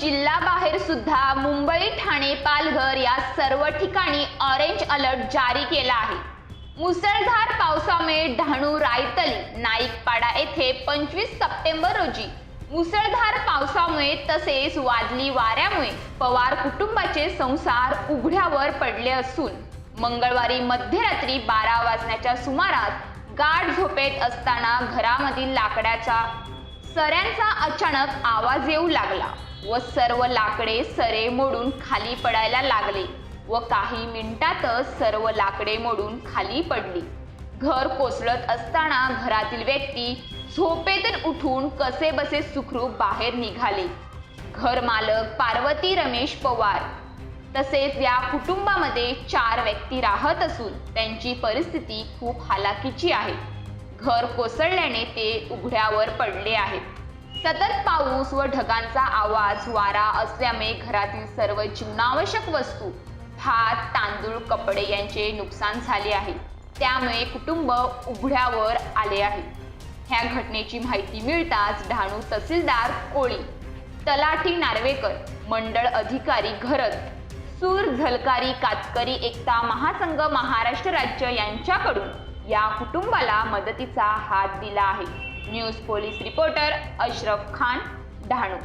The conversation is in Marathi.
जिल्हा बाहेर सुद्धा मुंबई ठाणे पालघर या सर्व ठिकाणी ऑरेंज अलर्ट जारी केला आहे. मुसळधार पावसामुळे डहाणू रायतली नाईकपाडा येथे पंचवीस सप्टेंबर रोजी मुसळधार पावसामुळे तसेच वादली वाऱ्यामुळे पवार कुटुंबाचे संसार उघड्यावर पडले असून मंगळवारी मध्यरात्री बारा वाजण्याच्या सुमारास गाठ झोपेत असताना घरामधील लाकडाचा सऱ्यांचा अचानक आवाज येऊ लागला. व सर्व लाकडे सरे मोडून खाली पडायला लागले व काही मिनिटातच सर्व लाकडे मोडून खाली पडली. घर कोसळत असताना घरातील व्यक्ती झोपेतून उठून कसे बसे सुखरूप बाहेर निघाले. घर मालक पार्वती रमेश पवार. तसेच या कुटुंबामध्ये चार व्यक्ती राहत असून त्यांची परिस्थिती खूप हालाकीची आहे. घर कोसळल्याने ते उघड्यावर पडले आहेत. सतत पाऊस व ढगांचा आवाज वारा असल्यामुळे घरातील सर्व जीवनावश्यक वस्तू भात तांदूळ कपडे यांचे नुकसान झाले आहे. त्यामुळे कुटुंब उघड्यावर आले आहे. ह्या घटनेची माहिती मिळताच डहाणू तहसीलदार कोळी तलाठी नार्वेकर मंडळ अधिकारी घरत सूर झलकारी कातकरी एकता महासंघ महाराष्ट्र राज्य यांच्याकडून या कुटुंबाला मदतीचा हात दिला आहे. News police reporter Ashraf Khan Dahanu